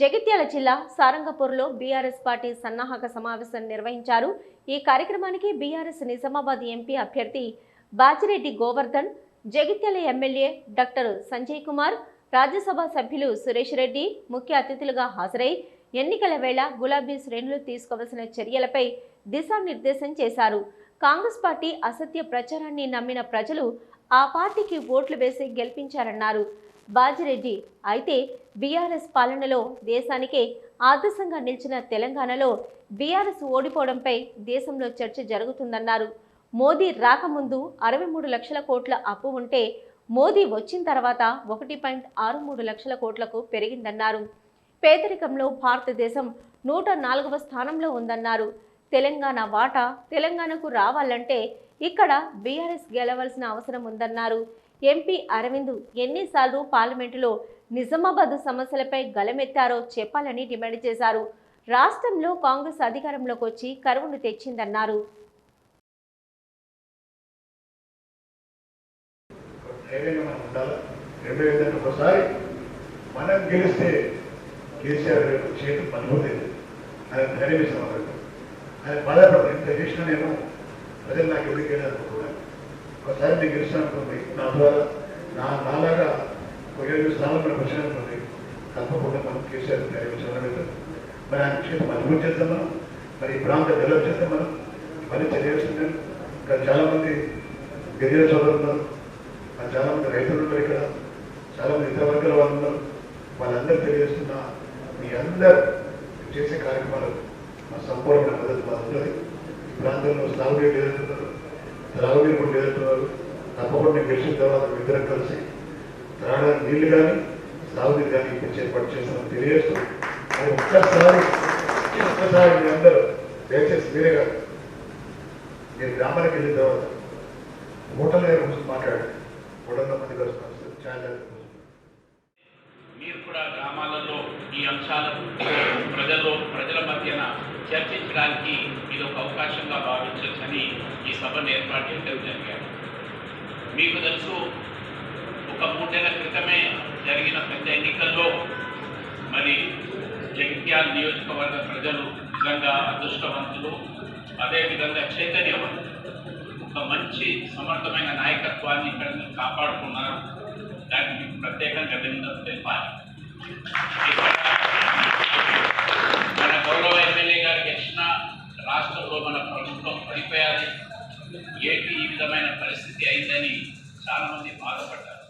జగిత్యాల జిల్లా సారంగపూర్లో BRS party సన్నాహక సమావేశం నిర్వహించారు. ఈ కార్యక్రమానికి బీఆర్ఎస్ నిజామాబాద్ ఎంపీ అభ్యర్థి బాజిరెడ్డి గోవర్ధన్ జగిత్యాల ఎమ్మెల్యే డాక్టర్ సంజయ్ కుమార్ రాజ్యసభ సభ్యులు సురేష్ రెడ్డి ముఖ్య అతిథులుగా హాజరై ఎన్నికల వేళ గులాబీ శ్రేణులు తీసుకోవలసిన చర్యలపై దిశానిర్దేశం చేశారు. కాంగ్రెస్ పార్టీ అసత్య ప్రచారాన్ని నమ్మిన ప్రజలు ఆ పార్టీకి ఓట్లు వేసి గెలిపించారన్నారు. బాజిరెడ్డి. అయితే బీఆర్ఎస్ పాలనలో దేశానికే ఆదర్శంగా నిలిచిన తెలంగాణలో బీఆర్ఎస్ ఓడిపోవడంపై దేశంలో చర్చ జరుగుతుందన్నారు. మోదీ రాకముందు అరవై మూడు లక్షల కోట్ల అప్పు ఉంటే మోదీ వచ్చిన తర్వాత ఒకటి పాయింట్ ఆరు మూడు లక్షల కోట్లకు పెరిగిందన్నారు. పేదరికంలో భారతదేశం నూట నాలుగవ స్థానంలో ఉందన్నారు. తెలంగాణ వాటా తెలంగాణకు రావాలంటే ఇక్కడ బీఆర్ఎస్ గెలవలసిన అవసరం ఉందన్నారు. ఎంపీ అరవింద్ ఎన్నిసార్లు పార్లమెంటులో నిజామాబాద్ సమస్యలపై గలమెత్తారో చెప్పాలని డిమాండ్ చేశారు. రాష్ట్రంలో కాంగ్రెస్ అధికారంలోకి వచ్చి కరువును తెచ్చిందన్నారు. మనం గెలిస్తే కేసీఆర్ గారు చేతులు ఆయన ధైర్యం ఇస్తాం. అన్నట్టు ఆయన బాధపడదు ఇంత చేసినా నేను ప్రజలు నాకు ఎందుకు వెళ్ళాలనుకుంటున్నాను ఒకసారి మీకు గెలిచాను అనుకోండి. నా ద్వారా నా నాలాగా ఒక ఏడు స్థానంలో వచ్చిననుకోండి తప్పకుండా మనం కేసీఆర్ ధైర్యం ఇచ్చిన మరి ఆయన చేతి మజబూత్ చేద్దాం మనం. మరి ఈ ప్రాంతం డెవలప్ చేద్దాం మనం. ఇవన్నీ తెలియజేస్తున్నాను ఇంకా చాలామంది గిరిజన సోదరులు ఉన్నారు. మరి చాలా మంది రైతులు ఉన్నారు ఇక్కడ. చాలామంది ఇతర వర్గాల వాళ్ళు ఉన్నారు. వాళ్ళందరూ తెలియజేస్తున్న మీ అందరు చేసే కార్యక్రమాలు మా సంపూర్ణ మద్దతు మాత్రమే ఈ ప్రాంతంలో సాగునీరు లేదంటున్నారు త్రాగునీరు ఇప్పుడు లేదంటున్నారు తప్పకుండా గెలిచిన తర్వాత ఇద్దరం కలిసి త్రాగడానికి నీళ్ళు కానీ సాగునీరు కానీ ఇప్పించి ఏర్పాటు చేస్తామని తెలియజేస్తూ మరి ఒక్కసారి ఒక్కసారి మీ అందరూ దయచేసి మీరే కాదు మీరు గ్రామానికి వెళ్ళిన తర్వాత హోటల్ దగ్గర కూర్చొని మాట్లాడండి హోటల్లో మంది కలిసి ఛాయ్ తాగుతారు. మీరు కూడా గ్రామాలలో ఈ అంశాలను ప్రజల్లో ప్రజల మధ్యన చర్చించడానికి ఇది ఒక అవకాశంగా భావించవచ్చని ఈ సభను ఏర్పాటు చేయడం జరిగారు. మీకు తెలుసు ఒక మూడేళ్ళ క్రితమే జరిగిన పెద్ద ఎన్నికల్లో మరి జగిత్యాల నియోజకవర్గ ప్రజలు నిజంగా అదృష్టవంతులు అదేవిధంగా చైతన్యవంతులు. ఒక మంచి సమర్థమైన నాయకత్వాన్ని ఇక్కడ కాపాడుకున్నారు? దానికి మీకు ప్రత్యేకంగా అభినందనలు తెలిపాలి మన గౌరవ ఎమ్మెల్యే గారికి ఇచ్చిన రాష్ట్రంలో మన ప్రభుత్వం పడిపోయాలి. ఏపీ ఈ విధమైన పరిస్థితి అయిందని చాలామంది బాధపడ్డారు.